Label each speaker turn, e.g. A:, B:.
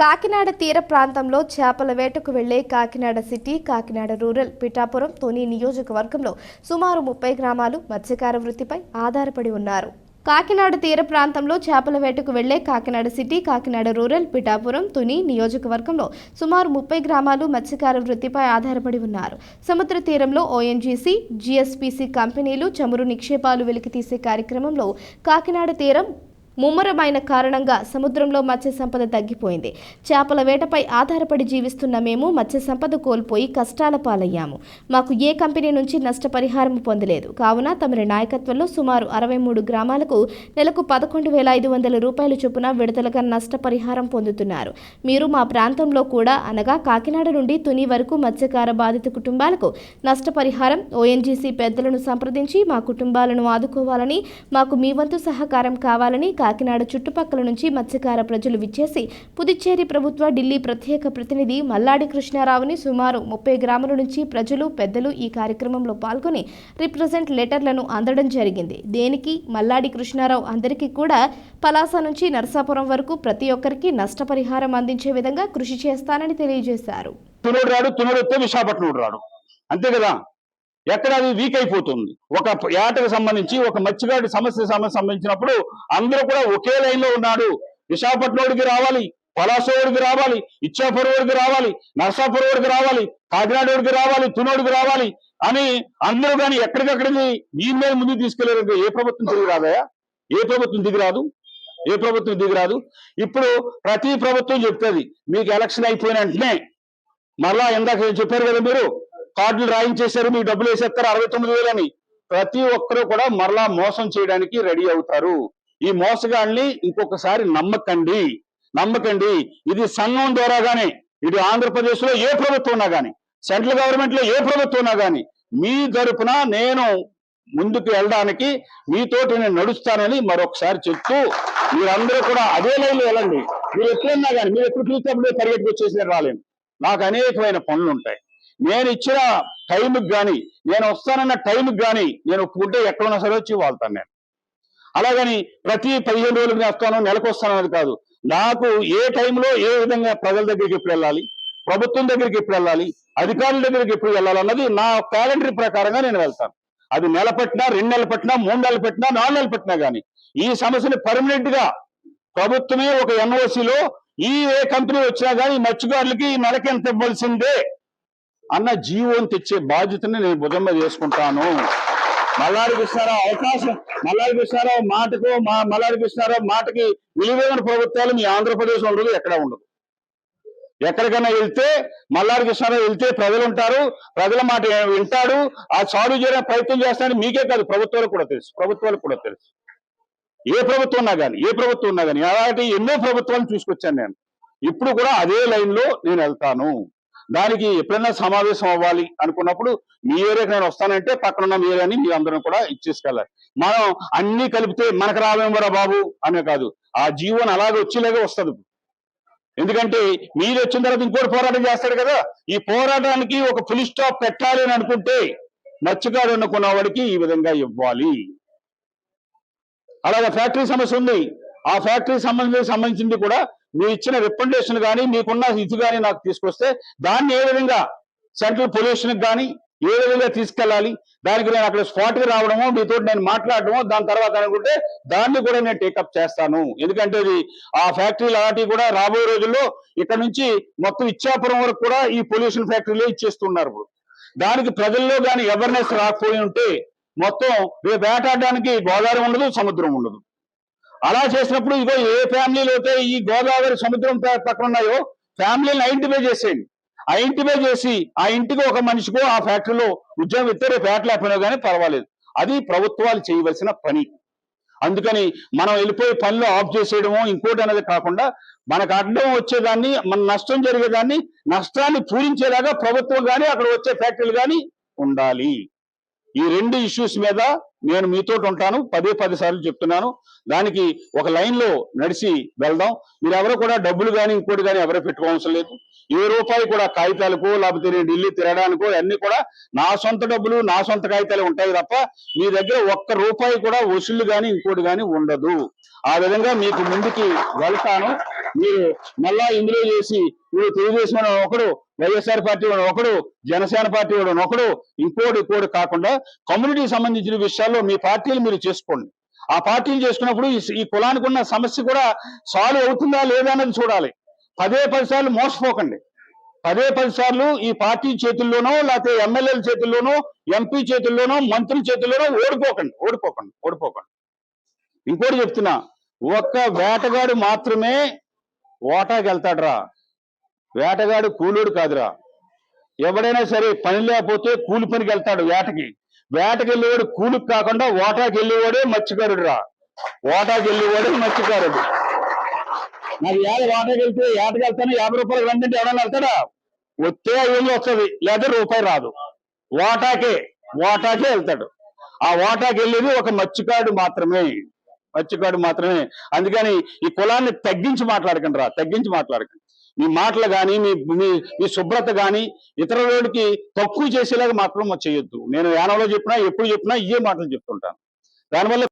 A: కాకినాడ తీర ప్రాంతంలో చేపల వేటకు వెళ్ళే కాకినాడ సిటీ కాకినాడ రూరల్ పిఠాపురం తొని నియోజకవర్గంలో సుమారు ముప్పై గ్రామాలు మత్స్యకార వృత్తిపై ఆధారపడి ఉన్నారు. కాకినాడ తీర ప్రాంతంలో చేపల వేటకు వెళ్ళే కాకినాడ సిటీ కాకినాడ రూరల్ పిఠాపురం తుని నియోజకవర్గంలో సుమారు ముప్పై గ్రామాలు మత్స్యకార వృత్తిపై ఆధారపడి ఉన్నారు. సముద్ర తీరంలో ఓఎన్జీసీ జీఎస్పీసీ కంపెనీలు చమురు నిక్షేపాలు వెలికితీసే కార్యక్రమంలో కాకినాడ తీరం ముమ్మరమైన కారణంగా సముద్రంలో మత్స్య సంపద తగ్గిపోయింది. చేపల వేటపై ఆధారపడి జీవిస్తున్న మేము మత్స్య సంపద కోల్పోయి కష్టాల పాలయ్యాము. మాకు ఏ కంపెనీ నుంచి నష్టపరిహారం పొందలేదు. కావున తమరి నాయకత్వంలో సుమారు అరవై మూడు గ్రామాలకు నెలకు పదకొండు వేల ఐదు వందల రూపాయల చొప్పున విడుదలగా నష్టపరిహారం పొందుతున్నారు. మీరు మా ప్రాంతంలో కూడా అనగా కాకినాడ నుండి తుని వరకు మత్స్యకార బాధిత కుటుంబాలకు నష్టపరిహారం ఓఎన్జీసీ పెద్దలను సంప్రదించి మా కుటుంబాలను ఆదుకోవాలని మాకు మీ వంతు సహకారం కావాలని కాకినాడ చుట్టుపక్కల నుంచి మత్స్యకార ప్రజలు విచ్చేసి పుదుచ్చేరి ప్రభుత్వ ఢిల్లీ ప్రత్యేక ప్రతినిధి మల్లాడి కృష్ణారావుని సుమారు ముప్పై గ్రాముల నుంచి ప్రజలు పెద్దలు ఈ కార్యక్రమంలో పాల్గొని రిప్రజెంట్ లెటర్లను అందడం జరిగింది. దేనికి? మల్లాడి కృష్ణారావు అందరికీ కూడా పలాస నుంచి నరసాపురం వరకు ప్రతి ఒక్కరికి నష్టపరిహారం అందించే విధంగా కృషి చేస్తానని తెలియజేశారు.
B: రాడు విశాఖపట్నం రాడు. అంతే కదా? ఎక్కడ అది వీక్ అయిపోతుంది. ఒక ఏటకు సంబంధించి ఒక మత్స్యగాడి సమస్య సంబంధించినప్పుడు అందరూ కూడా ఒకే లైన్లో ఉన్నాడు విశాఖపట్నండికి రావాలి పలాసోడికి రావాలి ఇచ్చాపురోడికి రావాలి నరసాపురోడికి రావాలి కాకినాడోడికి రావాలి తునోడికి రావాలి అని అందరూ కానీ ఎక్కడికక్కడికి దీని మీద ముందుకు తీసుకెళ్ళారు ఏ ప్రభుత్వం తిరిగి రాదయా ఏ ప్రభుత్వం దిగిరాదు ఏ ప్రభుత్వం దిగిరాదు ఇప్పుడు ప్రతి ప్రభుత్వం చెప్తుంది మీకు ఎలక్షన్ అయిపోయిన వెంటనే మరలా ఇందాక చెప్పారు కదా మీరు? కార్డులు రాయించేశారు మీకు డబ్బులు వేసేస్తారు అరవై తొమ్మిది వేలని ప్రతి ఒక్కరూ కూడా మరలా మోసం చేయడానికి రెడీ అవుతారు. ఈ మోసగాళ్ళని ఇంకొకసారి నమ్మకండి. నమ్మకండి. ఇది సంఘం ద్వారా గానీ ఇది ఆంధ్రప్రదేశ్లో ఏ ప్రభుత్వం ఉన్నా గానీ సెంట్రల్ గవర్నమెంట్లో ఏ ప్రభుత్వం ఉన్నా గానీ మీ తరపున నేను ముందుకు వెళ్ళడానికి మీతోటి నేను నడుస్తానని మరొకసారి చెప్తూ మీరందరూ కూడా అదే లైన్లో వెళ్ళండి. మీరు ఎప్పుడన్నా కానీ మీరు ఎప్పుడు చూసినప్పుడు అప్పుడే పరిగెట్టుకు వచ్చేసి రాలేను నాకు అనేకమైన పనులు ఉంటాయి నేను ఇచ్చిన టైంకి కానీ నేను వస్తానన్న టైంకి కానీ నేను ఒప్పుకుంటే ఎక్కడున్నా సరే వచ్చి వాళ్తాను నేను. అలాగని ప్రతి పదిహేను రోజులకి వస్తాను నెలకు వస్తాను అనేది కాదు. నాకు ఏ టైంలో ఏ విధంగా ప్రజల దగ్గరికి ఎప్పుడు వెళ్ళాలి ప్రభుత్వం దగ్గరికి ఎప్పుడు వెళ్ళాలి అధికారుల దగ్గరికి ఎప్పుడు వెళ్ళాలన్నది నా క్యాలెండర్ ప్రకారంగా నేను వెళ్తాను. అది నెల పెట్టినా రెండు నెలలు పెట్టినా మూడు నెలలు పెట్టినా నాలుగు నెలలు పెట్టినా కానీ ఈ సమస్యని పర్మనెంట్గా ప్రభుత్వమే ఒక ఎన్ఓసిలో ఈ ఏ కంపెనీ వచ్చినా కానీ మత్స్యకారులకి ఈ నెలకి ఎంత ఇవ్వాల్సిందే అన్న జీవోని తెచ్చే బాధ్యతని నేను భుజం మీద చేసుకుంటాను. మల్లారి కృష్ణారావు అవకాశం మల్లారి కృష్ణారావు మాటకు మా మల్లారి కృష్ణారావు మాటకి విలువైన ప్రభుత్వాలు మీ ఆంధ్రప్రదేశ్ ఉండదు ఎక్కడ ఉండదు. ఎక్కడికైనా వెళ్తే మల్లారి కృష్ణారావు వెళ్తే ప్రజలు ఉంటారు ప్రజల మాట వింటాడు ఆ సాల్వ్ చేయడానికి ప్రయత్నం చేస్తాడని మీకే కాదు ప్రభుత్వాలకు కూడా తెలుసు ప్రభుత్వాలకు కూడా తెలుసు. ఏ ప్రభుత్వం ఉన్నా కానీ ఏ ప్రభుత్వం ఉన్నా కానీ అలాంటి ఎన్నో ప్రభుత్వాలు చూసుకొచ్చాను నేను. ఇప్పుడు కూడా అదే లైన్లో నేను వెళ్తాను. దానికి ఎప్పుడైనా సమావేశం అవ్వాలి అనుకున్నప్పుడు మీ ఏరియాకి నేను వస్తానంటే పక్కన ఉన్న మీ ఏరియాని మీ అందరం కూడా ఇచ్చేసుకెళ్ళాలి మనం అన్ని కలిపితే మనకు రావేమరా బాబు? అనే కాదు. ఆ జీవన్ అలాగే వచ్చేలాగే వస్తుంది. ఎందుకంటే మీరు వచ్చిన తర్వాత ఇంకోటి పోరాటం చేస్తాడు కదా. ఈ పోరాటానికి ఒక ఫుల్ స్టాప్ పెట్టాలి అని అనుకుంటే మత్స్యకారు అనుకున్న వాడికి ఈ విధంగా ఇవ్వాలి. అలాగే ఫ్యాక్టరీ సమస్య ఉంది. ఆ ఫ్యాక్టరీ సంబంధించి సంబంధించింది కూడా మీరు ఇచ్చిన రికమెండేషన్ కానీ మీకున్న ఇది కానీ నాకు తీసుకొస్తే దాన్ని ఏ విధంగా సెంట్రల్ పొల్యూషన్ కానీ ఏ విధంగా తీసుకెళ్ళాలి? దానికి నేను అక్కడ స్పాట్కి రావడము మీతో నేను మాట్లాడటము దాని తర్వాత అనుకుంటే దాన్ని కూడా నేను టేకప్ చేస్తాను. ఎందుకంటే ఇది ఆ ఫ్యాక్టరీలు అలాంటివి కూడా రాబోయే రోజుల్లో ఇక్కడ నుంచి మొత్తం ఇచ్చాపురం వరకు కూడా ఈ పొల్యూషన్ ఫ్యాక్టరీలో ఇచ్చేస్తున్నారు ఇప్పుడు. దానికి ప్రజల్లో కానీ అవేర్నెస్ రాకపోయి ఉంటే మొత్తం రేపు వేటాడడానికి గోదావరి ఉండదు సముద్రం ఉండదు. అలా చేసినప్పుడు ఇగో ఏ ఫ్యామిలీలు అయితే ఈ గోదావరి సముద్రం పక్కన ఉన్నాయో ఫ్యామిలీని ఐడెంటిఫై చేసేయండి. ఐడెంటిఫై చేసి ఆ ఇంటికి ఒక మనిషికో ఆ ఫ్యాక్టరీలో ఉద్యోగం ఇస్తే రేపు వేట కానీ పర్వాలేదు. అది ప్రభుత్వాలు చేయవలసిన పని. అందుకని మనం వెళ్ళిపోయి పనులు ఆఫ్ చేసేయడము ఇంకోటి అనేది కాకుండా మనకు అడ్డం వచ్చేదాన్ని మన నష్టం జరిగేదాన్ని నష్టాన్ని పూరించేలాగా ప్రభుత్వం కానీ అక్కడ వచ్చే ఫ్యాక్టరీలు కానీ ఉండాలి. ఈ రెండు ఇష్యూస్ మీద నేను మీతో ఉంటాను పదే పది సార్లు చెప్తున్నాను. దానికి ఒక లైన్లో నడిచి వెళ్దాం. మీరెవరో కూడా డబ్బులు కానీ ఇంకోటి కానీ ఎవరో పెట్టుకోవాల్సిన లేదు. ఏ రూపాయి కూడా కాగితాలకో లేకపోతే నేను ఢిల్లీ తిరగడానికో అన్ని కూడా నా సొంత డబ్బులు నా సొంత కాగితాలు ఉంటాయి తప్ప మీ దగ్గర ఒక్క రూపాయి కూడా వసూళ్ళు కానీ ఇంకోటి కానీ ఉండదు. ఆ విధంగా మీకు ముందుకి వెళ్తాను. మీరు మళ్ళా ఇందులో చేసి మీరు తెలుగుదేశం ఒకడు వైఎస్ఆర్ పార్టీ వాడు ఒకడు జనసేన పార్టీ వాడు ఒకడు ఇంకోటి ఇంకోటి కాకుండా కమ్యూనిటీకి సంబంధించిన విషయాల్లో మీ పార్టీలు మీరు చేసుకోండి. ఆ పార్టీలు చేసుకున్నప్పుడు ఈ- కులానికి ఉన్న సమస్య కూడా సాల్వ్ అవుతుందా లేదా అనేది చూడాలి. పదే పది సార్లు మోసపోకండి. పదే పది సార్లు ఈ పార్టీ చేతుల్లోనో లేకపోతే ఎమ్మెల్యేల చేతుల్లోనో ఎంపీ చేతుల్లోనో మంత్రి చేతుల్లోనో ఓడిపోకండి ఓడిపోకండి ఓడిపోకండి. ఇంకోటి చెప్తున్నా ఒక్క వేటగాడు మాత్రమే ఓటాకి వెళ్తాడురా. వేటగాడు కూలోడు కాదురా. ఎవడైనా సరే పని లేకపోతే కూలి పనికి వెళ్తాడు వేటకి. వేటకి వెళ్ళేవాడు కూలికి కాకుండా ఓటాకి వెళ్ళేవాడే మత్స్యకారుడు రా ఓటాకి వెళ్ళేవాడే మత్స్యకారుడు. మరి ఏడ ఓటాకి వెళ్తే ఏటకి వెళ్తాను? యాభై రూపాయలు రండి ఎవడన్నా వెళ్తాడా? వస్తే ఐదు వస్తుంది. లేదా రూపాయి రాదు. ఓటాకే ఓటాకే వెళ్తాడు. ఆ ఓటాకి వెళ్ళేది ఒక మత్స్యకారుడు మాత్రమే. మర్చిపోయాడు మాత్రమే. అందుకని ఈ కులాన్ని తగ్గించి మాట్లాడకండి రా తగ్గించి మాట్లాడకండి. మీ మాటలు కానీ మీ మీ శుభ్రత కానీ ఇతరులకి తక్కువ చేసేలాగా మాత్రం చేయొద్దు. నేను యానవలో చెప్పినా ఎప్పుడు చెప్పినా ఇయే మాటలు చెప్తుంటాను. దానివల్ల